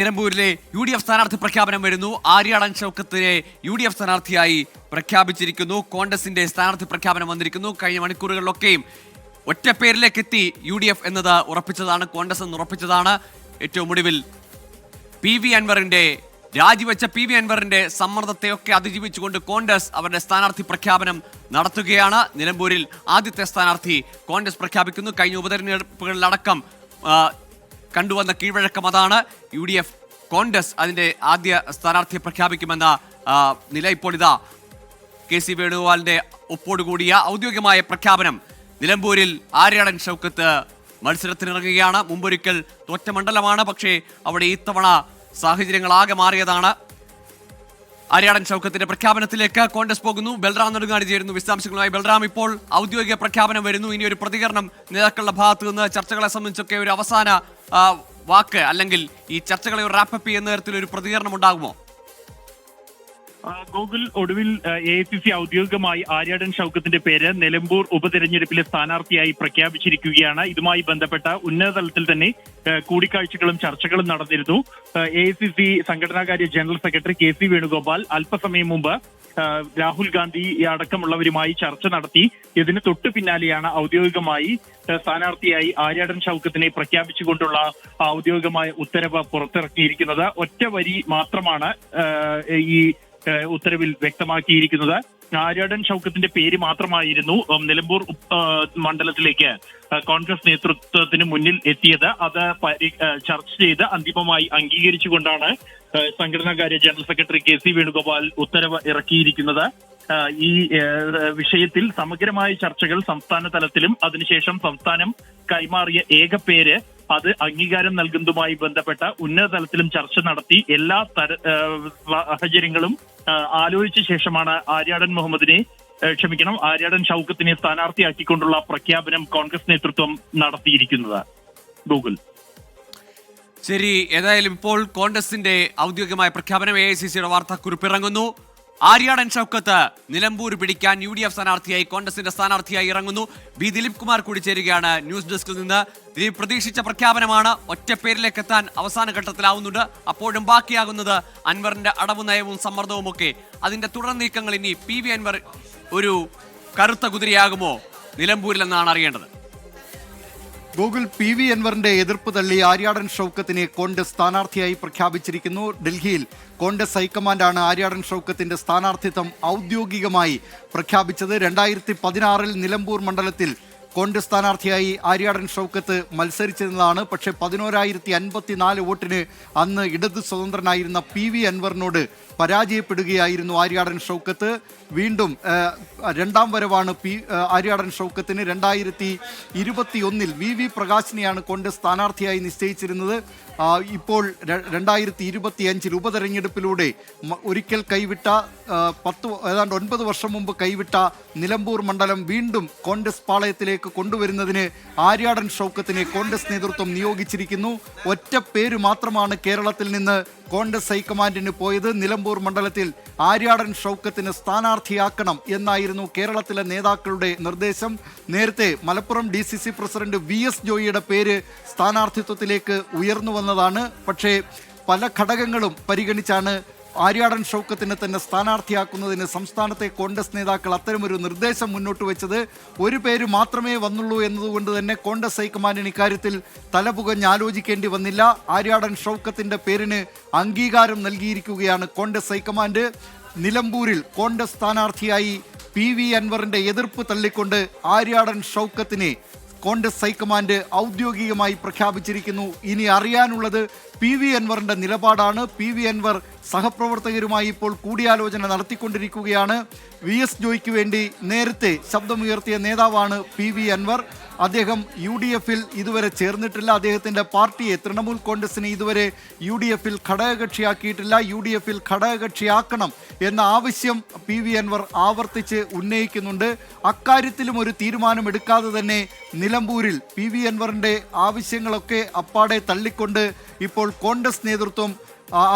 നിലമ്പൂരിലെ U D F സ്ഥാനാർത്ഥി പ്രഖ്യാപനം വരുന്നു. ആര്യാടൻ ചൗക്കത്തിനെ യു ഡി എഫ് സ്ഥാനാർത്ഥിയായി പ്രഖ്യാപിച്ചിരിക്കുന്നു. കോൺഗ്രസിന്റെ സ്ഥാനാർത്ഥി പ്രഖ്യാപനം വന്നിരിക്കുന്നു. കഴിഞ്ഞ മണിക്കൂറുകളിലൊക്കെയും ഒറ്റ പേരിലേക്ക് എത്തി യു ഡി എഫ് എന്നത് ഉറപ്പിച്ചതാണ്. കോൺഗ്രസ് എന്ന് ഉറപ്പിച്ചതാണ്. ഏറ്റവും ഒടുവിൽ പി വി അൻവറിന്റെ രാജിവെച്ച പി വി അൻവറിന്റെ സമ്മർദ്ദത്തെയൊക്കെ അതിജീവിച്ചുകൊണ്ട് കോൺഗ്രസ് അവരുടെ സ്ഥാനാർത്ഥി പ്രഖ്യാപനം നടത്തുകയാണ്. നിലമ്പൂരിൽ ആദ്യത്തെ സ്ഥാനാർത്ഥി കോൺഗ്രസ് പ്രഖ്യാപിക്കുന്നു. കഴിഞ്ഞ ഉപതെരഞ്ഞെടുപ്പുകളിലടക്കം കണ്ടുവന്ന കീഴ്വഴക്കം അതാണ് യു ഡി എഫ് കോൺഗ്രസ്. അതിന്റെ ആദ്യ സ്ഥാനാർത്ഥിയെ പ്രഖ്യാപിക്കുമെന്ന നില ഇപ്പോൾ ഇതാ. കെ സി വേണുഗോപാലിന്റെ ഒപ്പോടുകൂടിയ ഔദ്യോഗികമായ പ്രഖ്യാപനം നിലമ്പൂരിൽ ആര്യാടൻ ഷൗക്കത്ത് മത്സരത്തിനിറങ്ങുകയാണ്. മുമ്പൊരിക്കൽ തോറ്റ മണ്ഡലമാണ് പക്ഷേ അവിടെ ഇത്തവണ സാഹചര്യങ്ങളാകെ മാറിയതാണ്. ആര്യാടൻ ചൗക്കത്തിന്റെ പ്രഖ്യാപനത്തിലേക്ക് കോൺഗ്രസ് പോകുന്നു. ബൽറാം നെടുങ്ങാടി ചേരുന്നു വിശദാംശങ്ങളുമായി. ബൽറാം ഇപ്പോൾ ഔദ്യോഗിക പ്രഖ്യാപനം വരുന്നു. ഇനി ഒരു പ്രതികരണം നേതാക്കളുടെ ഭാഗത്തു നിന്ന് ചർച്ചകളെ സംബന്ധിച്ചൊക്കെ ഒരു അവസാന വാക്ക് അല്ലെങ്കിൽ ഈ ചർച്ചകളെ ഒരു റാപ്പപ്പ് ചെയ്യുന്ന തരത്തിൽ ഒരു പ്രതികരണം ഉണ്ടാകുമോ? ഗൂഗിൾ ഒടുവിൽ എ ഐ സി സി ഔദ്യോഗികമായി ആര്യാടൻ ഷൗക്കത്തിന്റെ പേര് നിലമ്പൂർ ഉപതെരഞ്ഞെടുപ്പിലെ സ്ഥാനാർത്ഥിയായി പ്രഖ്യാപിച്ചിരിക്കുകയാണ്. ഇതുമായി ബന്ധപ്പെട്ട ഉന്നതതലത്തിൽ തന്നെ കൂടിക്കാഴ്ചകളും ചർച്ചകളും നടന്നിരുന്നു. A I C C സംഘടനാകാര്യ general secretary K C Venugopal അല്പസമയം മുമ്പ് രാഹുൽ ഗാന്ധി അടക്കമുള്ളവരുമായി ചർച്ച നടത്തി. ഇതിന് തൊട്ടു പിന്നാലെയാണ് ഔദ്യോഗികമായി സ്ഥാനാർത്ഥിയായി ആര്യാടൻ ഷൗക്കത്തിനെ പ്രഖ്യാപിച്ചുകൊണ്ടുള്ള ഔദ്യോഗികമായ ഉത്തരവ് പുറത്തിറക്കിയിരിക്കുന്നത്. ഒറ്റ വരി മാത്രമാണ് ഈ ഉത്തരവിൽ വ്യക്തമാക്കിയിരിക്കുന്നത്. ആര്യാടൻ ഷൗക്കത്തിന്റെ പേര് മാത്രമായിരുന്നു നിലമ്പൂർ മണ്ഡലത്തിലേക്ക് കോൺഗ്രസ് നേതൃത്വത്തിന് മുന്നിൽ എത്തിയത്. അത് ചർച്ച ചെയ്ത് അന്തിമമായി അംഗീകരിച്ചുകൊണ്ടാണ് സംഘടനാകാര്യ general secretary K C Venugopal ഉത്തരവ് ഇറക്കിയിരിക്കുന്നത്. ഈ വിഷയത്തിൽ സമഗ്രമായ ചർച്ചകൾ സംസ്ഥാന തലത്തിലും അതിനുശേഷം സംസ്ഥാനം കൈമാറിയ ഏക പേര് അത് അംഗീകാരം നൽകുന്നതുമായി ബന്ധപ്പെട്ട ഉന്നത തലത്തിലും ചർച്ച നടത്തി എല്ലാ തര സാഹചര്യങ്ങളും ആലോചിച്ച ശേഷമാണ് ആര്യാടൻ മുഹമ്മദിനെ ക്ഷമിക്കണം ആര്യാടൻ ഷൗക്കത്തിനെ സ്ഥാനാർത്ഥിയാക്കിക്കൊണ്ടുള്ള പ്രഖ്യാപനം കോൺഗ്രസ് നേതൃത്വം നടത്തിയിരിക്കുന്നത്. ഗൂഗിൾ. ശരി ഏതായാലും ഇപ്പോൾ കോൺഗ്രസിന്റെ ഔദ്യോഗികമായ പ്രഖ്യാപനം എ ഐ സി സിയുടെ വാർത്താക്കുറിപ്പ് ഇറങ്ങുന്നു. ആര്യാടൻ ഷൗക്കത്ത് നിലമ്പൂർ പിടിക്കാൻ യു ഡി എഫ് സ്ഥാനാർത്ഥിയായി കോൺഗ്രസിന്റെ സ്ഥാനാർത്ഥിയായി ഇറങ്ങുന്നു. ബി ദിലീപ് കുമാർ കൂടി ചേരുകയാണ് ന്യൂസ് ഡെസ്കിൽ നിന്ന്. ദിലീപ് പ്രതീക്ഷിച്ച പ്രഖ്യാപനമാണ് ഒറ്റപ്പേരിലേക്ക് എത്താൻ അവസാന ഘട്ടത്തിലാവുന്നുണ്ട്. അപ്പോഴും ബാക്കിയാകുന്നത് അൻവറിന്റെ അടവ് നയവും സമ്മർദ്ദവും ഒക്കെ. അതിന്റെ തുടർ നീക്കങ്ങൾ ഇനി പി വി അൻവർ ഒരു കറുത്ത കുതിരയാകുമോ? നിലമ്പൂരിലെന്നാണ് അറിയേണ്ടത്. ഗൂഗിൾ പി വി എൻവറിന്റെ എതിർപ്പ് തള്ളി ആര്യാടൻ ഷൗക്കത്തിനെ കോൺഗ്രസ് സ്ഥാനാർത്ഥിയായി പ്രഖ്യാപിച്ചിരിക്കുന്നു. ഡൽഹിയിൽ കോൺഗ്രസ് ഹൈക്കമാൻഡാണ് ആര്യാടൻ ഷൗക്കത്തിന്റെ സ്ഥാനാർത്ഥിത്വം ഔദ്യോഗികമായി പ്രഖ്യാപിച്ചത്. രണ്ടായിരത്തി പതിനാറിൽ നിലമ്പൂർ മണ്ഡലത്തിൽ കോൺഗ്രസ് സ്ഥാനാർത്ഥിയായി ആര്യാടൻ ഷൗക്കത്ത് മത്സരിച്ചിരുന്നതാണ്. പക്ഷേ പതിനോരായിരത്തി അൻപത്തിനാല് വോട്ടിന് അന്ന് ഇടത് സ്വതന്ത്രനായിരുന്ന പി വി അൻവറിനോട് പരാജയപ്പെടുകയായിരുന്നു ആര്യാടൻ ഷൗക്കത്ത്. വീണ്ടും രണ്ടാം വരവാണ് പി ആര്യാടൻ ഷൗക്കത്തിന് രണ്ടായിരത്തി ഇരുപത്തി ഒന്നിൽ വി വി പ്രകാശിനെയാണ് കോൺഗ്രസ് സ്ഥാനാർത്ഥിയായി നിശ്ചയിച്ചിരുന്നത്. ഇപ്പോൾ രണ്ടായിരത്തി ഇരുപത്തി അഞ്ചിൽ ഉപതെരഞ്ഞെടുപ്പിലൂടെ ഒരിക്കൽ കൈവിട്ട പത്ത് ഏതാണ്ട് ഒൻപത് വർഷം മുമ്പ് കൈവിട്ട നിലമ്പൂർ മണ്ഡലം വീണ്ടും കോൺഗ്രസ് പാളയത്തിലേക്ക് കൊണ്ടുവരുന്നതിന് ആര്യാടൻ ഷൗക്കത്തിനെ കോൺഗ്രസ് നേതൃത്വം നിയോഗിച്ചിരിക്കുന്നു. ഒറ്റ പേര് മാത്രമാണ് കേരളത്തിൽ നിന്ന് കോൺഗ്രസ് ഹൈക്കമാൻഡിന് പോയത് നിലമ്പൂർ മണ്ഡലത്തിൽ ആര്യാടൻ ഷൗക്കത്തിന് സ്ഥാനാർത്ഥിയാക്കണം എന്നായിരുന്നു കേരളത്തിലെ നേതാക്കളുടെ നിർദ്ദേശം. നേരത്തെ Malappuram D C C president V S ജോയിയുടെ പേര് സ്ഥാനാർത്ഥിത്വത്തിലേക്ക് ഉയർന്നു വന്നതാണ്. പക്ഷേ പല ഘടകങ്ങളും പരിഗണിച്ചാണ് ആര്യാടൻ ഷൗക്കത്തിനെ തന്നെ സ്ഥാനാർത്ഥിയാക്കുന്നതിന് സംസ്ഥാനത്തെ കോൺഗ്രസ് നേതാക്കൾ അത്തരമൊരു നിർദ്ദേശം മുന്നോട്ട് വെച്ചത് ഒരു പേര് മാത്രമേ വന്നുള്ളൂ എന്നതുകൊണ്ട് തന്നെ കോൺഗ്രസ് ഹൈക്കമാൻഡിന് ഇക്കാര്യത്തിൽ തലപുകഞ്ഞ് ആലോചിക്കേണ്ടി വന്നില്ല. ആര്യാടൻ ഷൗക്കത്തിന്റെ പേരിന് അംഗീകാരം നൽകിയിരിക്കുകയാണ് കോൺഗ്രസ് ഹൈക്കമാൻഡ്. നിലമ്പൂരിൽ കോൺഗ്രസ് സ്ഥാനാർത്ഥിയായി പി വി അൻവറിന്റെ എതിർപ്പ് തള്ളിക്കൊണ്ട് ആര്യാടൻ ഷൗക്കത്തിനെ കോൺഗ്രസ് ഹൈക്കമാൻഡ് ഔദ്യോഗികമായി പ്രഖ്യാപിച്ചിരിക്കുന്നു. ഇനി അറിയാനുള്ളത് പി വി അൻവറിന്റെ നിലപാടാണ്. പി വി അൻവർ സഹപ്രവർത്തകരുമായി ഇപ്പോൾ കൂടിയാലോചന നടത്തിക്കൊണ്ടിരിക്കുകയാണ്. വി എസ് ജോയ്ക്ക് വേണ്ടി നേരത്തെ ശബ്ദമുയർത്തിയ നേതാവാണ് പി വി അൻവർ. അദ്ദേഹം യു ഡി എഫിൽ ഇതുവരെ ചേർന്നിട്ടില്ല. അദ്ദേഹത്തിന്റെ പാർട്ടിയെ തൃണമൂൽ കോൺഗ്രസിനെ ഇതുവരെ യു ഡി എഫിൽ ഘടകകക്ഷിയാക്കിയിട്ടില്ല. യു ഡി എഫിൽ ഘടകകക്ഷിയാക്കണം എന്ന ആവശ്യം പി വി അൻവർ ആവർത്തിച്ച് ഉന്നയിക്കുന്നുണ്ട്. അക്കാര്യത്തിലും ഒരു തീരുമാനമെടുക്കാതെ തന്നെ നിലമ്പൂരിൽ പി വി അൻവറിന്റെ ആവശ്യങ്ങളൊക്കെ അപ്പാടെ തള്ളിക്കൊണ്ട് ഇപ്പോൾ കോൺഗ്രസ് നേതൃത്വം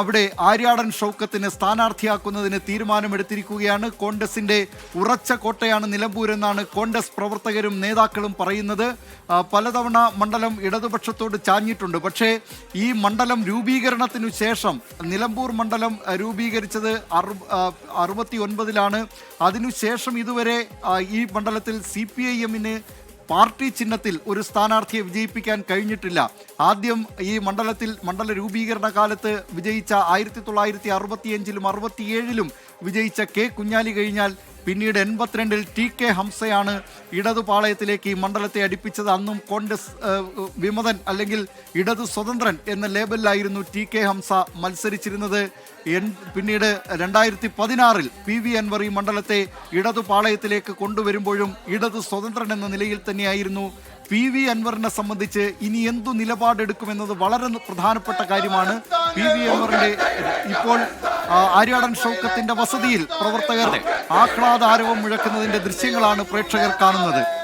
അവിടെ ആര്യാടൻ ഷൗക്കത്തിന് സ്ഥാനാർത്ഥിയാക്കുന്നതിന് തീരുമാനമെടുത്തിരിക്കുകയാണ്. കോൺഗ്രസിന്റെ ഉറച്ച കോട്ടയാണ് നിലമ്പൂർ എന്നാണ് കോൺഗ്രസ് പ്രവർത്തകരും നേതാക്കളും പറയുന്നത്. പലതവണ മണ്ഡലം ഇടതുപക്ഷത്തോട് ചാഞ്ഞിട്ടുണ്ട്. പക്ഷേ ഈ മണ്ഡലം രൂപീകരണത്തിനു ശേഷം നിലമ്പൂർ മണ്ഡലം രൂപീകരിച്ചത് അറു അറുപത്തി ഒൻപതിലാണ് അതിനുശേഷം ഇതുവരെ ഈ മണ്ഡലത്തിൽ സി പി ഐ എമ്മിന് പാർട്ടി ചിഹ്നത്തിൽ ഒരു സ്ഥാനാർത്ഥിയെ വിജയിപ്പിക്കാൻ കഴിഞ്ഞിട്ടില്ല. ആദ്യം ഈ മണ്ഡലത്തിൽ മണ്ഡല രൂപീകരണ കാലത്ത് വിജയിച്ച ആയിരത്തി തൊള്ളായിരത്തി അറുപത്തിയഞ്ചിലും അറുപത്തിയേഴിലും വിജയിച്ച കെ കുഞ്ഞാലി കഴിഞ്ഞാൽ പിന്നീട് എൺപത്തിരണ്ടിൽ ടി കെ ഹംസയാണ് ഇടതുപാളയത്തിലേക്ക് ഈ മണ്ഡലത്തെ അടുപ്പിച്ചത്. അന്നും കോൺഗ്രസ് വിമതൻ അല്ലെങ്കിൽ ഇടതു സ്വതന്ത്രൻ എന്ന ലേബലിലായിരുന്നു ടി കെ ഹംസ മത്സരിച്ചിരുന്നത്. എൻ- പിന്നീട് രണ്ടായിരത്തി പതിനാറിൽ പി വി അൻവർ ഈ മണ്ഡലത്തെ ഇടതുപാളയത്തിലേക്ക് കൊണ്ടുവരുമ്പോഴും ഇടതു സ്വതന്ത്രൻ എന്ന നിലയിൽ തന്നെയായിരുന്നു. പി വി അൻവറിനെ സംബന്ധിച്ച് ഇനി എന്തു നിലപാടെടുക്കുമെന്നത് വളരെ പ്രധാനപ്പെട്ട കാര്യമാണ്. പി വി അൻവറിന്റെ ഇപ്പോൾ ആര്യാടൻ ഷൗക്കത്തിന്റെ വസതിയിൽ പ്രവർത്തകർ ആഹ്ലാദാരവം മുഴക്കുന്നതിന്റെ ദൃശ്യങ്ങളാണ് പ്രേക്ഷകർ കാണുന്നത്.